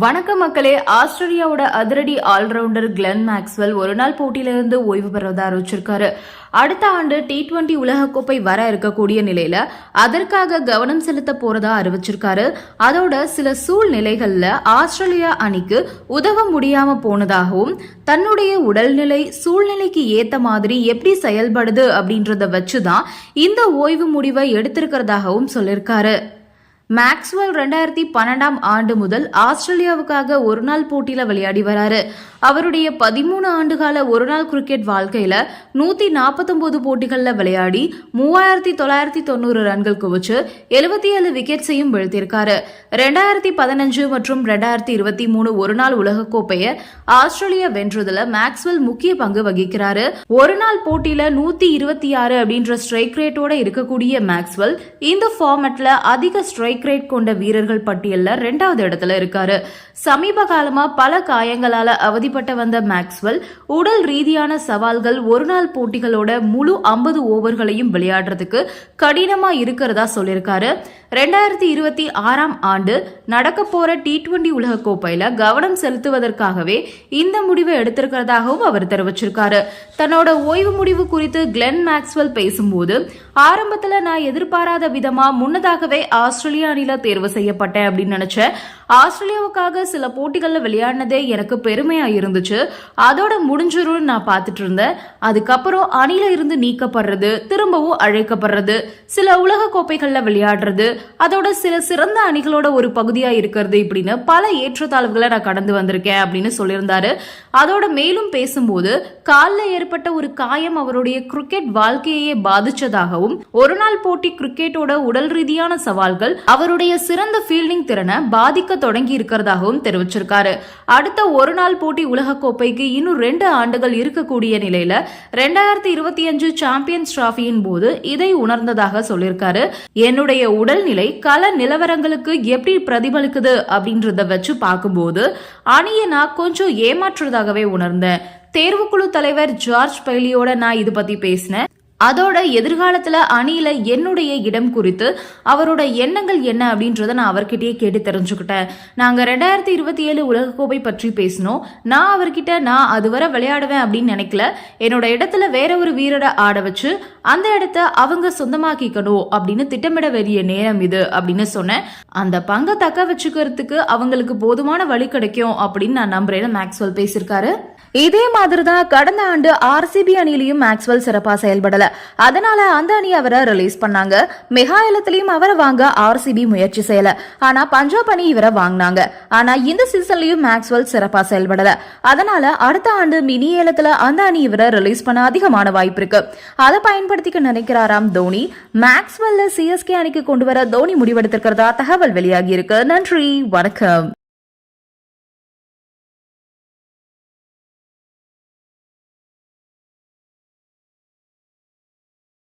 வணக்க மக்களே ஆஸ்திரேலியாவோட அதிரடி ஆல்ரவுண்டர் கிளென் மேக்ஸ்வெல் ஒரு நாள் போட்டியிலிருந்து ஓய்வு பெறுவதா அறிவிச்சிருக்காரு. அடுத்த ஆண்டு டி டுவெண்டி உலகக்கோப்பை வர இருக்கக்கூடிய நிலையில அதற்காக கவனம் செலுத்த போறதா அறிவிச்சிருக்காரு. அதோட சில சூழ்நிலைகள்ல ஆஸ்திரேலியா அணிக்கு உதவ முடியாம போனதாகவும் தன்னுடைய உடல்நிலை சூழ்நிலைக்கு ஏத்த மாதிரி எப்படி செயல்படுது அப்படின்றத வச்சுதான் இந்த ஓய்வு முடிவை எடுத்திருக்கிறதாகவும் சொல்லியிருக்காரு மேக்ஸ்வெல் ரெண்டாயிரத்தி பன்னெண்டாம் ஆண்டு முதல் ஆஸ்திரேலியாவுக்காக ஒரு நாள் போட்டியில விளையாடி வராரு. அவருடைய பதிமூணு ஆண்டுகால ஒரு நாள் கிரிக்கெட் வாழ்க்கையில நூத்தி நாற்பத்தொன்பது போட்டிகளில் விளையாடி மூவாயிரத்தி தொள்ளாயிரத்தி தொண்ணூறு ரன்கள் குவிச்சு எழுபத்தி ஏழு விக்கெட்ஸையும் வீழ்த்தியிருக்காரு. ரெண்டாயிரத்தி பதினஞ்சு மற்றும் ரெண்டாயிரத்தி இருபத்தி மூணு ஒரு நாள் ஆஸ்திரேலியா வென்றதுல மேக்ஸ்வெல் முக்கிய பங்கு வகிக்கிறாரு. ஒரு நாள் போட்டியில நூத்தி இருபத்தி ஆறு அப்படின்ற ஸ்ட்ரைக் ரேட்டோட இருக்கக்கூடிய மேக்ஸ்வெல் இந்த ஃபார்மேட்ல அதிக ஸ்ட்ரைக் ரேட் கொண்ட வீரர்கள் பட்டியலில் ரெண்டாவது இடத்துல இருக்காரு. சமீப காலமா பல காயங்களால அவதிப்பட்ட வந்த மேக்ஸ்வெல் உடல் ரீதியான சவால்கள் ஒரு நாள் போட்டிகளோட முழு ஐம்பது ஓவர்களையும் விளையாடுறதுக்கு கடினமா இருக்கிறதா சொல்லியிருக்காரு. ரெண்டாயிரத்தி இருபத்தி ஆறாம் ஆண்டு நடக்க போற டி டுவெண்டி உலகக்கோப்பையில கவனம் செலுத்துவதற்காகவே இந்த முடிவை எடுத்திருக்கிறதாகவும் அவர் தெரிவிச்சிருக்காரு. தன்னோட ஓய்வு முடிவு குறித்து கிளென் மேக்ஸ்வெல் பேசும்போது ஆரம்பத்துல நான் எதிர்பாராத விதமா முன்னதாகவே ஆஸ்திரேலியா அணில தேர்வு செய்யப்பட்டேன் அப்படின்னு நினைச்சேன் ஆஸ்திரேலியாவுக்காக சில போட்டிகளில் விளையாடினதே எனக்கு பெருமையாக இருந்துச்சு. அதோட முடிஞ்சிரும்னு நான் பார்த்துட்டு இருந்தேன். அதுக்கப்புறம் அணில இருந்து நீக்கப்படுறது திரும்பவும் அழைக்கப்படுறது சில உலக கோப்பைகளில் விளையாடுறது அதோட சில சிறந்த அணிகளோட ஒரு பகுதியாக இருக்கிறது இப்படின்னு பல ஏற்றத்தாழ்வுகளை நான் கடந்து வந்திருக்கேன் அப்படின்னு சொல்லியிருந்தாரு. அதோட மேலும் பேசும்போது காலில் ஏற்பட்ட ஒரு காயம் அவருடைய கிரிக்கெட் வாழ்க்கையே பாதிச்சதாகவும் ஒரு நாள் போட்டி கிரிக்கெட்டோட உடல் ரீதியான சவால்கள் அவருடைய சிறந்த ஃபீல்டிங் திறனை பாதிக்க தொடங்கி இருக்கிறதாகவும் தெரிவிச்சிருக்காரு. அடுத்த ஒரு நாள் போட்டி உலகக்கோப்பைக்கு இன்னும் ரெண்டு ஆண்டுகள் இருக்கக்கூடிய நிலையில ரெண்டாயிரத்தி இருபத்தி அஞ்சு சாம்பியன்ஸ் டிராஃபியின் போது இதை உணர்ந்ததாக சொல்லியிருக்காரு. என்னுடைய உடல்நிலை கல நிலவரங்களுக்கு எப்படி பிரதிபலிக்குது அப்படின்றத வச்சு பார்க்கும்போது அணியை நான் கொஞ்சம் ஏமாற்றுறதாகவே உணர்ந்தேன். தேர்வுக்குழு தலைவர் ஜார்ஜ் பைலியோட நான் இது பத்தி பேசினேன். அதோட எதிர்காலத்துல அணியில என்னுடைய இடம் குறித்து அவரோட எண்ணங்கள் என்ன அப்படின்றத நான் அவர்கிட்டயே கேட்டு தெரிஞ்சுக்கிட்டேன். நாங்க ரெண்டாயிரத்தி இருபத்தி ஏழு உலகக்கோப்பை பற்றி பேசினோம். நான் அவர்கிட்ட நான் அதுவரை விளையாடுவேன் அப்படின்னு நினைக்கல. என்னோட இடத்துல வேற ஒரு வீரரை ஆட வச்சு அந்த இடத்த அவங்க சொந்தமாக்கிக்கணும் அப்படின்னு திட்டமிட வேண்டிய நேரம் இது அப்படின்னு சொன்னேன். அந்த பங்கை தக்க வச்சுக்கிறதுக்கு அவங்களுக்கு போதுமான வழி கிடைக்கும் அப்படின்னு நான் நம்புறேன்னு மேக்ஸ்வெல் பேசியிருக்காரு. இதே மாதிரி தான் கடந்த ஆண்டு ஆர்சிபி அணியிலையும் மேக்ஸ்வெல் சிறப்பாக செயல்படல. அதனால அந்த அணி அவரை ரிலீஸ் பண்ணாங்க. மெகாயலத்திலையும் அவரை வாங்க ஆர்சிபி முயற்சி செய்யல. ஆனா பஞ்சாப் அணி இவரை வாங்கினாங்க. ஆனா இந்த சீசன்லயும் மேக்ஸ்வெல் சிறப்பாக செயல்படல. அதனால அடுத்த ஆண்டு மினி ஏலத்துல அந்த அணி இவரை ரிலீஸ் பண்ண அதிகமான வாய்ப்பு இருக்கு. அதை பயன்படுத்திக்க நினைக்கிறாராம் தோனி. மேக்ஸ்வெல்ல சிஎஸ்கே அணிக்கு கொண்டு வர தோனி முடிவெடுத்திருக்கிறதா தகவல் வெளியாகி இருக்கு. நன்றி வணக்கம்.